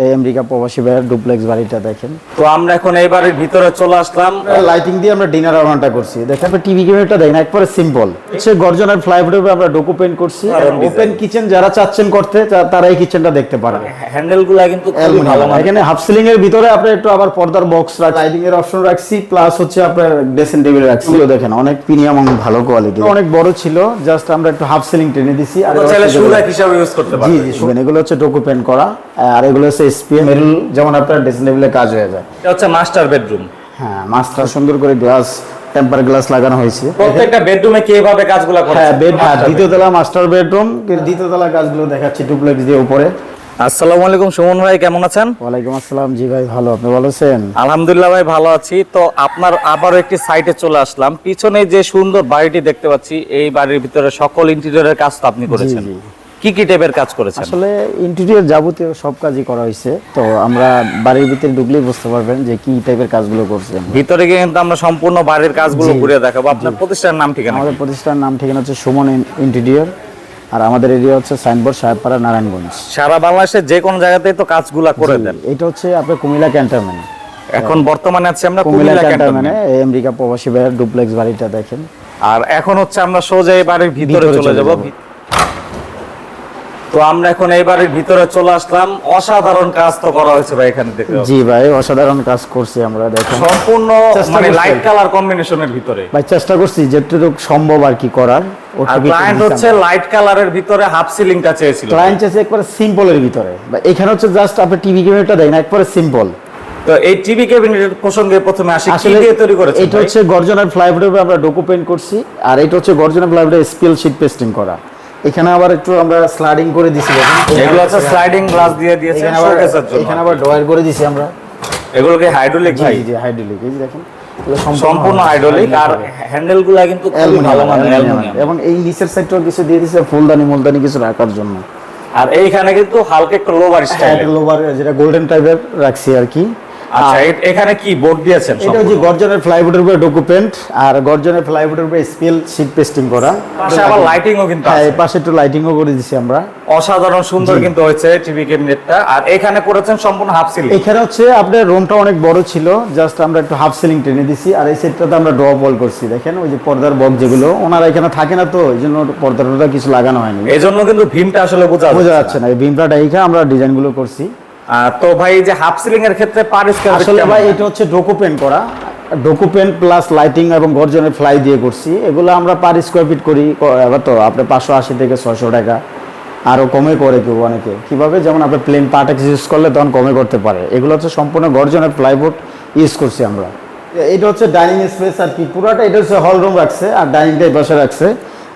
এই আমেরিকা প্রবাসী ভাইয়ের ডুপ্লেক্স বাড়িটা দেখেন। তো আমরা এখন এই বাড়ির ভিতরে চলে আসলাম। লাইটিং দিয়ে আমরা ডিনার রাউন্ডটা করছি। দেখেন টিভি ক্যামেরাটা দেখেন একবারে সিম্পল হচ্ছে গর্জনের উপরে আমরা ডোকো পেন্ট করছি। ওপেন কিচেন যারা চাচ্ছেন করতে তারা এই কিচেনটা দেখতে পারেন হ্যান্ডেলগুলা কিন্তু খুবই ভালো এখানে হাফ সিলিং এর ভিতরে আপনি একটু আবার পর্দার বক্স লাইটিং এর অপশন রাখছি প্লাস হচ্ছে আপনার ড্রেসিং টেবিল রাখছি। দেখেন অনেক প্রিমিয়াম এবং ভালো কোয়ালিটি অনেক বড় ছিল জাস্ট আমরা একটু হাফ সিলিং টেনে দিছি। আর চাইলে হিসাবে ইউজ করতে জি জি শুনেন এগুলো হচ্ছে ডোকো পেন্ট করা। আর এগুলো হচ্ছে এসপিএম মেরুল যেমন আপনার ড্রেসিং টেবিলে কাজ হয়ে যায়। এটা হচ্ছে মাস্টার বেডরুম হ্যাঁ মাস্টার সুন্দর করে গ্লাস টেম্পার গ্লাস লাগানো হয়েছে। প্রত্যেকটা বেডরুমে কি এভাবে কাজগুলা করছে? হ্যাঁ বেড হ্যাঁ দ্বিতীয় তলা মাস্টার বেডরুম দ্বিতীয় তলা কাজগুলো দেখাচ্ছি ডুপ্লেক্স দিয়ে উপরে। আসসালামু আলাইকুম সুমন ভাই কেমন আছেন? ওয়ালাইকুম আসসালাম জি ভাই ভালো। আপনি ভালো আছেন? আলহামদুলিল্লাহ ভাই ভালো আছি। তো আপনার আবারও একটি সাইটে চলে আসলাম। পিছনে যে সুন্দর বাড়িটি দেখতে পাচ্ছি এই বাড়ির ভিতরে সকল ইন্টেরিয়রের কাজ তো আপনি করেছেন। জি। কি কি টাইপের কাজ করেছেন? আসলে ইন্টেরিয়র যাবতীয় সব কাজই করা হয়েছে। তো আমরা বাড়ির ভিতরে ঢুকলেই বুঝতে পারবেন যে কি টাইপের কাজগুলো করছেন। ভিতরে গিয়ে কিন্তু আমরা সম্পূর্ণ বাড়ির কাজগুলো ঘুরে দেখাবো। আপনার প্রতিষ্ঠানের নাম ঠিকানা আমাদের প্রতিষ্ঠানের নাম ঠিকানা হচ্ছে সুমন ইন্টেরিয়র আর আমাদের এরিয়া হচ্ছে সাইনবোর্ড সাহেবপাড়া নারায়ণগঞ্জ। সারা বাংলাদেশের যে কোনো জায়গাতেই তো কাজগুলা করে দেন। এটা হচ্ছে আপনার কুমিল্লা ক্যান্টনমেন্ট। এখন বর্তমানে আছে আমরা কুমিল্লা ক্যান্টনমেন্টে আমেরিকা প্রবাসী ভাইয়ের ডুপ্লেক্স বাড়িটা দেখেন। আর এখন হচ্ছে আমরা সোজা এই বাড়ির ভিতরে চলে যাব। তো আমরা এখন এই বাড়ির ভিতরে চলে আসলাম। অসাধারণ কাজ তো করা হয়েছে ভাই এখানে দেখতে জি ভাই অসাধারণ কাজ করছি আমরা দেখেন। সম্পূর্ণ মানে লাইট কালার কম্বিনেশনের ভিতরে। ভাই চেষ্টা করছি যেটুকু সম্ভব আর কি করার আর ক্লায়েন্ট হচ্ছে লাইট কালারের ভিতরে হাফ সিলিংটা চেয়েছিল। ক্লায়েন্ট চাইছে একবারে সিম্পলের ভিতরে। এখানে হচ্ছে জাস্ট আপনি টিভি ক্যামেরাটা দেখেন একবারে সিম্পল তো এই টিভি ক্যাবিনেটের প্রসঙ্গে প্রথমে আসি কি দিয়ে তৈরি করেছেন এটা হচ্ছে গর্জনের ফ্লাইবোর্ডের উপরে আমরা ডোকো পেন্ট করছি আর এটা হচ্ছে গর্জনের ফ্লাইবোর্ডে স্পিল শীট পেস্টিং করা। এখানে আবার একটু আমরা স্লাইডিং করে দিছি এগুলো হচ্ছে স্লাইডিং গ্লাস দিয়ে দিয়েছেন এখানে আবার শোকেসের জন্য। এখানে আবার ড্রয়ার করে দিছি আমরা। এগুলোকে হাইড্রোলিক ভাই। জি হাইড্রোলিক এই দেখেন সম্পূর্ণ হাইড্রোলিক আর হ্যান্ডেলগুলা কিন্তু খুবই ভালো মানের অ্যালুমিনিয়াম। অ্যালুমিনিয়াম। এবং এই নিচের সাইডটাও কিছু দিয়ে দিছে ফুলদানি মুলদানি কিছু রাখার জন্য। আর এইখানে কিন্তু হালকা একটু লোভার স্টাইল লোভার যেটা গোল্ডেন টাইপের রাখছি আর কি। আচ্ছা এখানে কি বোর্ড দিয়েছেন এটা হচ্ছে গর্জনের ফ্লাইবোর্ডের উপরে ডোকো পেন্ট আর গর্জনের ফ্লাইবোর্ডের উপরে স্পিল শীট পেস্টিং করা। পাশে আবার লাইটিংও কিন্তু হ্যাঁ আছে। এই পাশে একটু লাইটিংও করে দিছি আমরা। অসাধারণ সুন্দর কিন্তু হয়েছে টিভি ক্যাবিনেটটা আর এখানে করেছেন সম্পূর্ণ হাফ সিলিং এখানে হচ্ছে আপনার রুমটা অনেক বড় ছিল জাস্ট আমরা একটু হাফ সিলিং টেনে দিছি আর এই সেটটাতে আমরা ড্র বল করছি দেখেন ওই যে পর্দার বক যেগুলো ওনারা এখানে থাকে না তো এই জন্য পর্দার কিছু লাগানো হয়নি। এই জন্য কিন্তু ভীমটা আসলে বোঝা বোঝা যাচ্ছে না। এই এইখানে আমরা ডিজাইনগুলো করছি। আহ, তো ভাই যে হাফ সিলিং এর ক্ষেত্রে পার স্কয়ার আসলে ভাই এটা হচ্ছে ডোকো পেন্ট করা। ডোকো পেন্ট প্লাস লাইটিং এবং গর্জনের ফ্লাই দিয়ে করছি। এগুলো আমরা পার স্কোয়ার ফিট করি এবার তো আপনার পাঁচশো আশি থেকে ছয়শো টাকা। আরও কমে করে কেউ অনেকে। কীভাবে? যেমন আপনি প্লেন পার্টেক্স ইউজ করলে তখন কমে করতে পারে। এগুলো হচ্ছে সম্পূর্ণ গর্জনের প্লাইবোর্ড ইউজ করছি আমরা। এটা হচ্ছে ডাইনিং স্পেস আর কি। পুরোটা এটা হচ্ছে হল রুম রাখছে আর ডাইনিংটা এই পাশে রাখছে।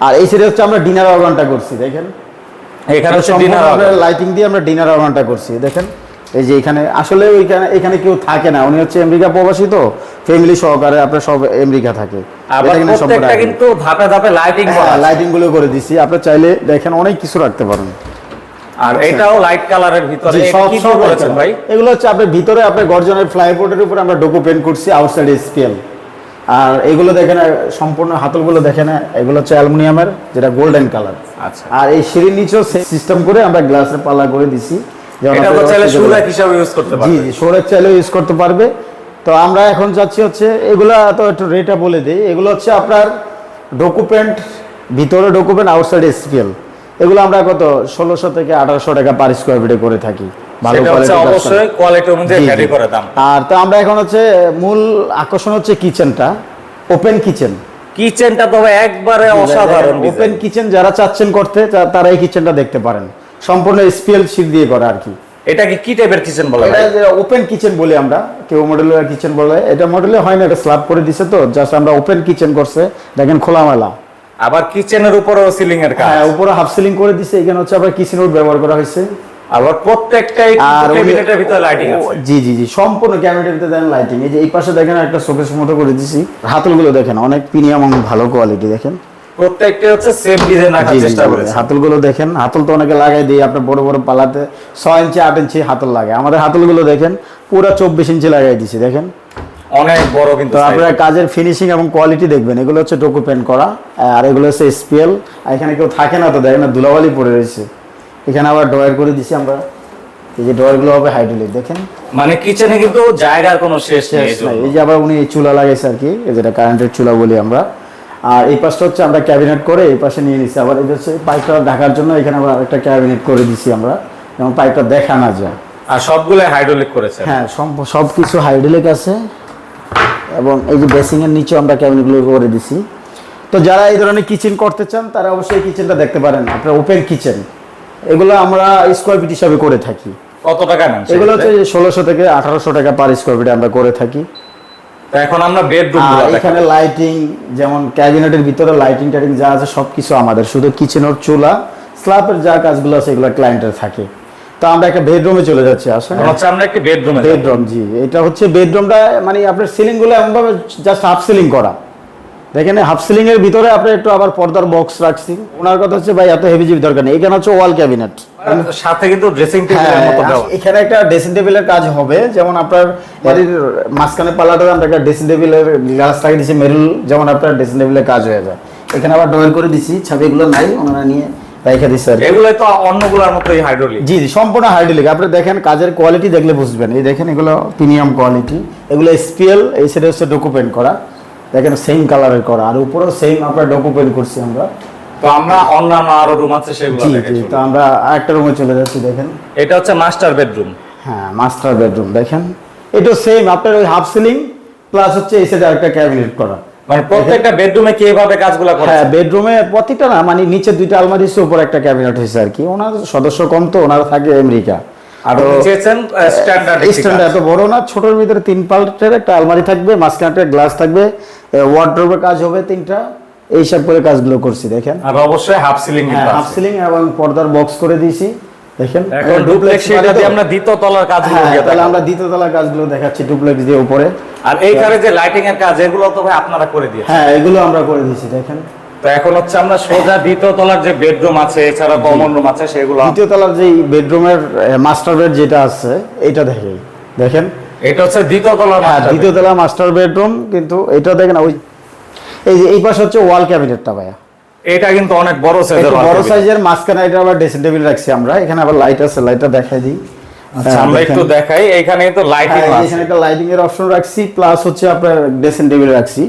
আর এই সাইডে হচ্ছে আমরা ডিনার অর্গানটা করছি দেখেন। এখানে হচ্ছে ডিনার লাইটিং দিয়ে আমরা ডিনার অর্গানটা করছি দেখেন? এই যে এখানে আসলে ওইখানে এখানে কেউ থাকে না। উনি হচ্ছে আমেরিকা প্রবাসী তো ফ্যামিলি সহকারে আপনার সব আমেরিকা থাকে। প্রত্যেকটা কিন্তু ধাপে ধাপে লাইটিং। লাইটিংগুলো করে দিছি। আপনি চাইলে দেখেন অনেক কিছু রাখতে পারেন। আর এটাও লাইট কালারের ভিতরে। কি করেছেন ভাই? এগুলো হচ্ছে আপনার ভিতরে আপনার গর্জনের ফ্লাইবোর্ডের উপর আমরা ডোকো পেন্ট করছি আউটসাইড স্কেল আর এগুলো দেখেন সম্পূর্ণ হাতলগুলো দেখেন এগুলো হচ্ছে অ্যালুমিনিয়ামের যেটা গোল্ডেন কালার আচ্ছা। আর এই সিঁড়ির নিচেও সিস্টেম করে আমরা গ্লাসের পাল্লা করে দিছি। ইউজ করতে জি পারবেন জি সোরের চাইলেও ইউজ করতে পারবে। তো আমরা এখন যাচ্ছি হচ্ছে এগুলা তো একটু রেটটা বলে দিই। এগুলো হচ্ছে আপনার ডকুমেন্ট ভিতরে ডকুমেন্ট আউটসাইড এসপিএল এগুলো আমরা কত ষোলোশো থেকে আঠারোশো টাকা পার স্কোয়ার ফিটে করে থাকি। অবশ্যই কোয়ালিটি অনুযায়ী। করে দাম। আর তো আমরা এখন হচ্ছে মূল আকর্ষণ হচ্ছে কিচেনটা ওপেন কিচেন কিচেনটা তো একবারে অসাধারণ ওপেন কিচেন যারা চাচ্ছেন করতে তারা এই কিচেনটা দেখতে পারেন। সম্পূর্ণ এসপিএল শীট দিয়ে করা আর কি। এটা কি টাইপের কিচেন বলা হয় ওপেন কিচেন বলি আমরা কেউ মডেলের কিচেন বলে এটা মডেলে হয় না এটা স্ল্যাব করে দিছে তো জাস্ট আমরা ওপেন কিচেন করছে। দেখেন খোলামেলা। আবার কিচেনের উপরেও সিলিং এর কাজ। হ্যাঁ উপরে হাফ সিলিং করে দিছে এখানে হচ্ছে আবার কিচেন রুট ব্যবহার করা হয়েছে। আবার প্রত্যেকটাই ক্যাবিনেটের ভিতরে লাইটিং আছে। জি জি জি সম্পূর্ণ ক্যাবিনেটের ভিতরে দেখেন লাইটিং এই যে এই পাশে দেখেন একটা শোকেস মতো করে দিছি। হাতলগুলো দেখেন অনেক প্রিমিয়াম এবং ভালো কোয়ালিটি দেখেন। প্রত্যেকটা হচ্ছে সেম ডিজাইন রাখার চেষ্টা করেছে। হাতলগুলো দেখেন হাতল তো অনেকে লাগাই দিই আপনার বড় বড় পালাতে ছয় ইঞ্চি আট ইঞ্চি হাতল লাগে। আমাদের হাতলগুলো দেখেন পুরো চব্বিশ ইঞ্চি লাগাই দিছি দেখেন। অনেক বড় কিন্তু আপনারা কাজের ফিনিশিং এবং কোয়ালিটি দেখবেন। এগুলো হচ্ছে ডোকো করা আর এগুলো হচ্ছে স্পিএল আর এখানে কেউ থাকে না তো দেখেন না ধুলাবালি পড়ে রয়েছে। এখানে আবার ড্রয়ার করে দিছি আমরা। এই যে ডোরগুলো হবে হাইড্রোলিক দেখেন। মানে কিচেনে কিন্তু জায়গার কোনো শেষ নেই এই যে আবার উনি এই চুলা লাগাইছে আর কি এই যেটা কারেন্টের চুলা বলি আমরা। আর এই পাশটা হচ্ছে আমরা ক্যাবিনেট করে এই পাশে নিয়ে নিছি। আবার এই হচ্ছে পাইপটা ঢাকার জন্য এখানে আবার একটা ক্যাবিনেট করে দিছি আমরা যেমন পাইপটা দেখা না যায়। আর সবগুলো হাইড্রোলিক করেছে। হ্যাঁ সব কিছু হাইড্রোলিক আছে। এবং এই যে বেসিং এর নিচে আমরা ক্যাবিনেটগুলো করে দিছি। তো যারা এই ধরনের কিচেন করতে চান তারা অবশ্যই কিচেনটা দেখতে পারেন। আপনার ওপেন কিচেন এগুলো আমরা স্কোয়ার ফিট হিসাবে করে থাকি। কত টাকা নেন এগুলো হচ্ছে ষোলোশো থেকে আঠারোশো টাকা পার স্কোয়ার ফিটে আমরা করে থাকি। এখন আমরা বেডরুম এখানে লাইটিং যেমন ক্যাবিনেটের ভিতরে লাইটিং টাইটিং যা আছে সব কিছু আমাদের শুধু কিচেনের চুলা স্ল্যাবের যা কাজগুলো আছে এগুলো ক্লায়েন্টের থাকে। তো আমরা একটা বেডরুমে চলে যাচ্ছি আসলে। হচ্ছে আমরা একটা বেডরুমে বেডরুম জি। এটা হচ্ছে বেডরুমটা মানে আপনার সিলিংগুলো এমনভাবে জাস্ট হাফ সিলিং করা। দেখেন হাফ সিলিং এর ভিতরে আপনি একটু আবার পর্দার বক্স রাখছি। ওনার কথা হচ্ছে ভাই এত হেভি জিবি দরকার নেই। এখানে হচ্ছে ওয়াল ক্যাবিনেট সাথে কিন্তু ড্রেসিং টেবিলের মতো হ্যাঁ, এখানে একটা ড্রেসিং টেবিলের কাজ হবে। যেমন আপনার বাড়ির মাঝখানে পাল্লাটাতে আমরা একটা ড্রেসিং টেবিলের গ্লাস লাগিয়ে দিচ্ছি মেরুল। যেমন আপনার ড্রেসিং টেবিলের কাজ হয়ে যায়। এখানে আবার ড্রয়ার করে দিছি ছাবিগুলো নাই ওনারা নিয়ে আর এগুলো তো অন্যগুলোর মতোই হাইড্রোলিক জি জি সম্পূর্ণ হাইড্রোলিক আপনি দেখেন কাজের কোয়ালিটি দেখলে বুঝবেন। এই দেখেন এগুলো প্রিমিয়াম কোয়ালিটি এগুলো স্পিএল এই সেটা হচ্ছে ডকুপেন্ট করা। দেখেন সেম কালারের করা। আর উপরেও সেম আপনার ডকুপেন্ট করছি আমরা। তো আমরা অন্যান্য আরও রুম আছে সেগুলো জি। তো আমরা আরেকটা রুমে চলে যাচ্ছি দেখেন। এটা হচ্ছে মাস্টার বেডরুম হ্যাঁ মাস্টার বেডরুম দেখেন। এটা সেম আপনার ওই হাফ সিলিং প্লাস হচ্ছে এই সাইডে আরেকটা ক্যাবিনেট করা। মানে প্রত্যেকটা বেডরুমে কি এভাবে কাজগুলো করে হ্যাঁ বেডরুমে প্রত্যেকটা না মানে নিচে দুইটা আলমারি হচ্ছে উপর একটা ক্যাবিনেট হয়েছে আর কি। ওনার সদস্য কম তো ওনারা থাকে আমেরিকা। আর চেয়েছেন স্ট্যান্ডার্ড স্ট্যান্ডার্ড এত বড় না ছোটর ভিতরে তিন পাল্টের একটা আলমারি থাকবে মাঝখানে একটা গ্লাস থাকবে ওয়ার্ড্রোবের কাজ হবে তিনটা এইসব করে কাজগুলো করছি দেখেন। আর অবশ্যই হাফ সিলিং হ্যাঁ হাফ সিলিং এবং পর্দার বক্স করে দিয়েছি দেখেন। এখন ডুপ্লেক্স সেটা আমরা দ্বিতীয় তলার কাজগুলো হ্যাঁ তাহলে আমরা দ্বিতীয় তলার কাজগুলো দেখাচ্ছি ডুপ্লেক্স দিয়ে উপরে। আর এইখানে যে লাইটিং এর কাজ এগুলো তো ভাই আপনারা করে দিয়েছেন। হ্যাঁ এগুলো আমরা করে দিয়েছি দেখেন। তো এখন হচ্ছে আমরা সোজা দ্বিতীয় তলার যে বেডরুম আছে এছাড়া কমন রুম আছে সেগুলো দ্বিতীয় তলার যে বেডরুমের মাস্টার বেড যেটা আছে এটা দেখেন এটা হচ্ছে দ্বিতীয় তলার হ্যাঁ master দ্বিতীয় তলা মাস্টার বেডরুম কিন্তু এটা দেখেন ওই এই যে এই পাশে হচ্ছে ওয়াল ক্যাবিনেটটা ভাইয়া। এটা কিন্তু অনেক বড় সাইজের বড় সাইজের মাঝখানে এটা আবার ড্রেসিং টেবিল রাখছি আমরা এখানে আবার লাইট আছে লাইটটা দেখাই দিই। আচ্ছা হ্যাঁ, আমরা একটু দেখাই এখানে তো লাইটিং হ্যাঁ, আছে। এখানে একটা লাইটিং এর অপশন রাখছি প্লাস হচ্ছে আপনার ড্রেসিং টেবিল রাখছি।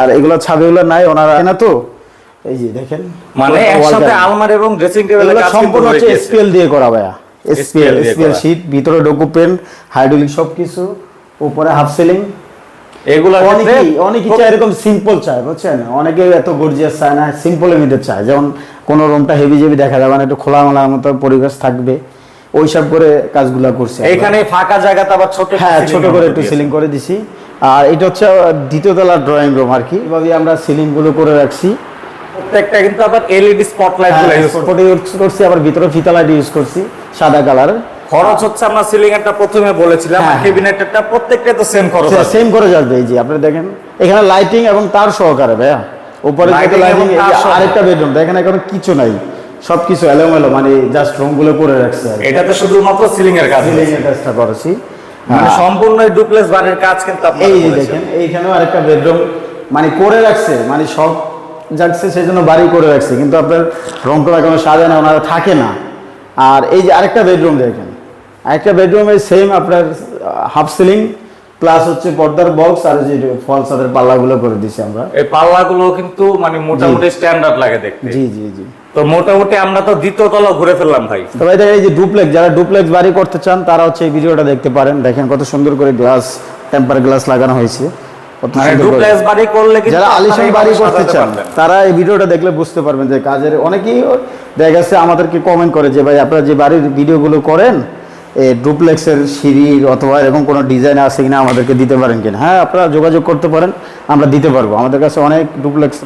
আর এগুলো ছাবিগুলো নাই ওনারা না তো এই যে দেখেন মানে একসাথে। আলমারি এবং ড্রেসিং টেবিলের কাজ সম্পূর্ণ হচ্ছে এসপিএল দিয়ে করা ভাইয়া। এসপিএল করা। শীট ভিতরে ডকুপেন্ট হাইড্রোলিক সবকিছু উপরে হাফ সিলিং এগুলো অনেকেই অনেকেই চায় এরকম সিম্পল চায় বুঝছেন? অনেকে এত গর্জিয়াস চায় না সিম্পলের মধ্যে চায়। যেমন কোনো রুমটা হেভি জেবি দেখা যাবে না একটু খোলামেলা মতো পরিবেশ থাকবে। ওইসব করে কাজগুলো করছে এখানে ফাঁকা জায়গাতে আবার ছোট হ্যাঁ ছোট করে একটু সিলিং করে দিছি। আর এটা হচ্ছে দ্বিতীয় তলার ড্রয়িং রুম আর কি। এভাবে আমরা সিলিংগুলো করে রাখছি। প্রত্যেকটা কিন্তু আবার এলইডি স্পটলাইটগুলো ইউজ করতে স্পটে ইউজ করছি আবার ভিতরে ফিতা লাইট ইউজ করছি সাদা কালার খরচ হচ্ছে আমরা সিলিং একটা প্রথমে বলেছিলাম হ্যাঁ, ক্যাবিনেটটা প্রত্যেকটা তো সেম খরচ আছে। সেম করে যাবে এই যে আপনারা দেখেন এখানে লাইটিং এবং তার সহকারে ভাইয়া। উপরে Lighting লাইটিং আরেকটা বেডরুম দেখেন এখন কিছু নাই। সবকিছু এলোমেলো মানে জাস্ট রুমগুলো করে রাখছে আর কি। এটাতে শুধুমাত্র সিলিং এর কাজ সিলিং। এর কাজটা করেছি। মানে হ্যাঁ। সম্পূর্ণ ডুপ্লেক্স বাড়ির কাজ কিন্তু আপনারা এই দেখেন এইখানেও আরেকটা বেডরুম মানে করে রাখছে মানে সব যাচ্ছে সেই জন্য বাড়ি করে রাখছে। কিন্তু আপনার রং করা কোনো সাজে না ওনারা থাকে না। আর এই যে আরেকটা বেডরুম দেখেন। আরেকটা বেডরুমে সেম আপনার হাফ সিলিং প্লাস হচ্ছে পর্দার বক্স আর যে ফল সাদের পাল্লাগুলো করে দিছি আমরা। এই পাল্লাগুলো কিন্তু মানে মোটামুটি স্ট্যান্ডার্ড লাগে দেখতে। জি জি জি। তো মোটামুটি আমরা তো দ্বিতীয় তলা ঘুরে ফেললাম ভাই। তো ভাই দেখেন এই যে ডুপ্লেক্স যারা ডুপ্লেক্স বাড়ি করতে চান তারা হচ্ছে এই ভিডিওটা দেখতে পারেন। দেখেন কত সুন্দর করে গ্লাস টেম্পার গ্লাস লাগানো হয়েছে। কত মানে। ডুপ্লেক্স বাড়ি করলে যারা আলিশান বাড়ি করতে চান তারা এই ভিডিওটা দেখলে বুঝতে পারবেন যে কাজের অনেকেই দেখা গেছে আমাদেরকে কমেন্ট করে যে ভাই আপনারা যে বাড়ির ভিডিওগুলো করেন ডুপ্লেক্সের সিঁড়ির অথবা এরকম কোনো ডিজাইন আছে কিনা আমাদেরকে দিতে পারেন কিনা? হ্যাঁ আপনারা যোগাযোগ করতে পারেন আমরা দিতে পারব। আমাদের কাছে অনেক ডুপ্লেক্স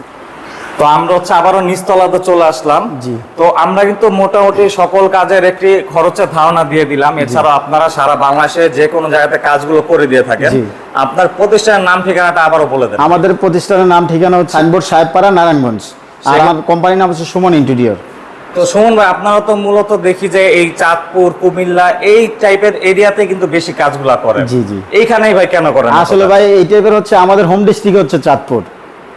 তো আমরা হচ্ছে আবারও নিচতলাতে চলে আসলাম। জি। তো আমরা কিন্তু মোটামুটি সকল কাজের একটি খরচের ধারণা দিয়ে দিলাম। এছাড়াও আপনারা সারা বাংলাদেশে যে কোনো জায়গাতে কাজগুলো করে দিয়ে থাকেন। আপনার প্রতিষ্ঠানের নাম ঠিকানাটা আবারও বলে দেন। আমাদের প্রতিষ্ঠানের নাম ঠিকানা হচ্ছে সাইনবোর্ড সাহেবপাড়া নারায়ণগঞ্জ। আর আমার কোম্পানির নাম হচ্ছে সুমন ইন্টেরিয়র। তো সুমন ভাই আপনারা তো মূলত দেখি যে এই চাঁদপুর কুমিল্লা এই টাইপের এরিয়াতে কিন্তু বেশি কাজগুলা করেন। জি, জি। এইখানেই ভাই কেন করেন? আসলে ভাই এই টাইপের হচ্ছে আমাদের হোম ডিস্ট্রিক্ট হচ্ছে চাঁদপুর।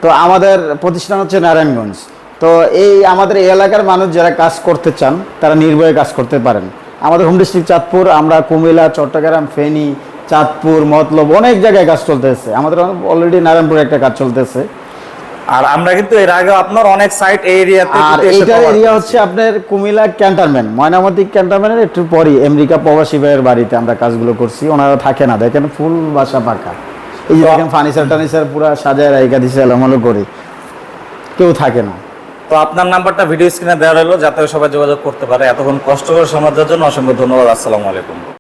তো আমাদের প্রতিষ্ঠান হচ্ছে নারায়ণগঞ্জ। তো এই আমাদের এই এলাকার মানুষ যারা কাজ করতে চান তারা নির্ভয়ে কাজ করতে পারেন। আমাদের হোম ডিস্ট্রিক্ট চাঁদপুর আমরা কুমিল্লা চট্টগ্রাম ফেনী চাঁদপুর মতলব অনেক জায়গায় কাজ চলতেছে। আমাদের অলরেডি নারায়ণপুরে একটা কাজ চলতেছে। আর আমরা কিন্তু এর আগে আপনার অনেক সাইট এরিয়াতে আর এইটার এরিয়া হচ্ছে আপনার কুমিল্লা ক্যান্টনমেন্ট। ময়নামতি ক্যান্টনমেন্টের একটু পরই আমেরিকা প্রবাসী ভাইয়ের বাড়িতে আমরা কাজগুলো করছি। ওনারা থাকে না দেখেন ফুল বাসা পাকা এই যে দেখেন ফার্নিচার টার্নিচার পুরো সাজায় রাইকা দিছে এলোমেলো করে। কেউ থাকে না। তো আপনার নাম্বারটা ভিডিও স্ক্রিনে দেওয়া রইল যাতে সবাই যোগাযোগ করতে পারে। এতক্ষণ কষ্ট করে সমাজের জন্য অসংখ্য ধন্যবাদ। আসসালামু আলাইকুম।